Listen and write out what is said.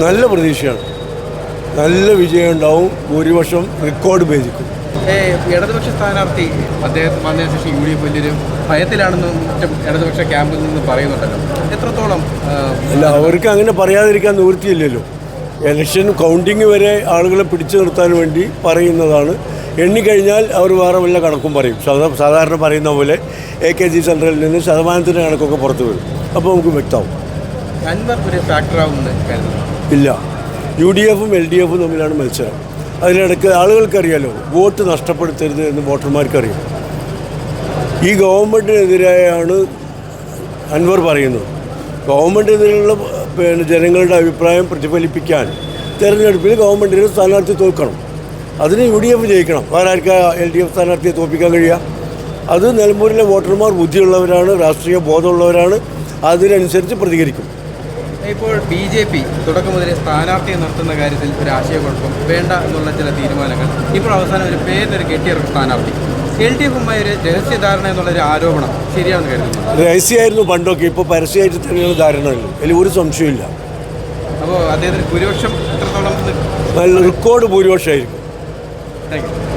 നല്ല പ്രതീക്ഷയാണ്. നല്ല വിജയം ഉണ്ടാവും. ഭൂരിപക്ഷം റെക്കോർഡ് ഭേദിക്കും. ഇടതുപക്ഷ സ്ഥാനാർത്ഥി അദ്ദേഹം വന്നതിന് ശേഷം യു ഡി എഫ് വലിയൊരു ഭയത്തിലാണെന്ന് ഇടതുപക്ഷ ക്യാമ്പിൽ നിന്ന് പറയുന്നുണ്ടല്ലോ. എത്രത്തോളം അല്ല അവർക്ക് അങ്ങനെ പറയാതിരിക്കാൻ നിവൃത്തിയില്ലല്ലോ. എലക്ഷൻ കൗണ്ടിങ് വരെ ആളുകളെ പിടിച്ചു നിർത്താൻ വേണ്ടി പറയുന്നതാണ്. എണ്ണിക്കഴിഞ്ഞാൽ അവർ വേറെ വല്ല കണക്കും പറയും. സാധാ സാധാരണ പറയുന്ന പോലെ എ കെ ജി സെൻട്രലിൽ നിന്ന് ശതമാനത്തിന്റെ കണക്കൊക്കെ പുറത്തു വരും. അപ്പോൾ നമുക്ക് വ്യക്തമാവും. അൻവർ ഒരു ഫാക്ടറാവുമെന്ന് കരുതുന്നു. ഇല്ല. യു ഡി എഫും എൽ ഡി എഫും തമ്മിലാണ് മത്സരം. അതിനിടയ്ക്ക് ആളുകൾക്കറിയാലോ വോട്ട് നഷ്ടപ്പെടുത്തരുത് എന്ന് വോട്ടർമാർക്കറിയാം. ഈ ഗവൺമെന്റിനെതിരായാണ് അൻവർ പറയുന്നത്. ഗവൺമെന്റിനെതിരെയുള്ള പിന്നെ ജനങ്ങളുടെ അഭിപ്രായം പ്രതിഫലിപ്പിക്കാൻ തെരഞ്ഞെടുപ്പിൽ ഗവൺമെന്റിന് സ്ഥാനാർത്ഥി തോൽക്കണം. അതിന് യു ഡി എഫ് ജയിക്കണം. വേറെ ആർക്കാ എൽ ഡി എഫ് സ്ഥാനാർത്ഥിയെ തോൽപ്പിക്കാൻ കഴിയുക? അത് നിലമ്പൂരിലെ വോട്ടർമാർ ബുദ്ധിയുള്ളവരാണ് രാഷ്ട്രീയ ബോധമുള്ളവരാണ്. അതിനനുസരിച്ച് പ്രതികരിക്കും. ഇപ്പോൾ ബി ജെ പി തുടക്കം മുതലേ സ്ഥാനാർത്ഥിയെ നിർത്തുന്ന കാര്യത്തിൽ ഒരു ആശയക്കുഴപ്പം വേണ്ട എന്നുള്ള ചില തീരുമാനങ്ങൾ ഇപ്പോൾ അവസാനം ഒരു പേരിനൊരു കെട്ടിയിറക്കും സ്ഥാനാർത്ഥി. എൽ ഡി എഫുമായി ഒരു രഹസ്യധാരണ എന്നുള്ളൊരു ആരോപണം ശരിയാണെന്ന് കരുതുന്നു. രഹസ്യമായിരുന്നു പണ്ടൊക്കെ ഇപ്പോൾ പരസ്യമായിട്ട് തന്നെയാണ് ധാരണയുള്ളൂ അതിൽ ഒരു സംശയമില്ല അപ്പോൾ അദ്ദേഹത്തിന് ഭൂരിപക്ഷം എത്രത്തോളം റെക്കോർഡ് ഭൂരിപക്ഷമായിരിക്കും. Thank you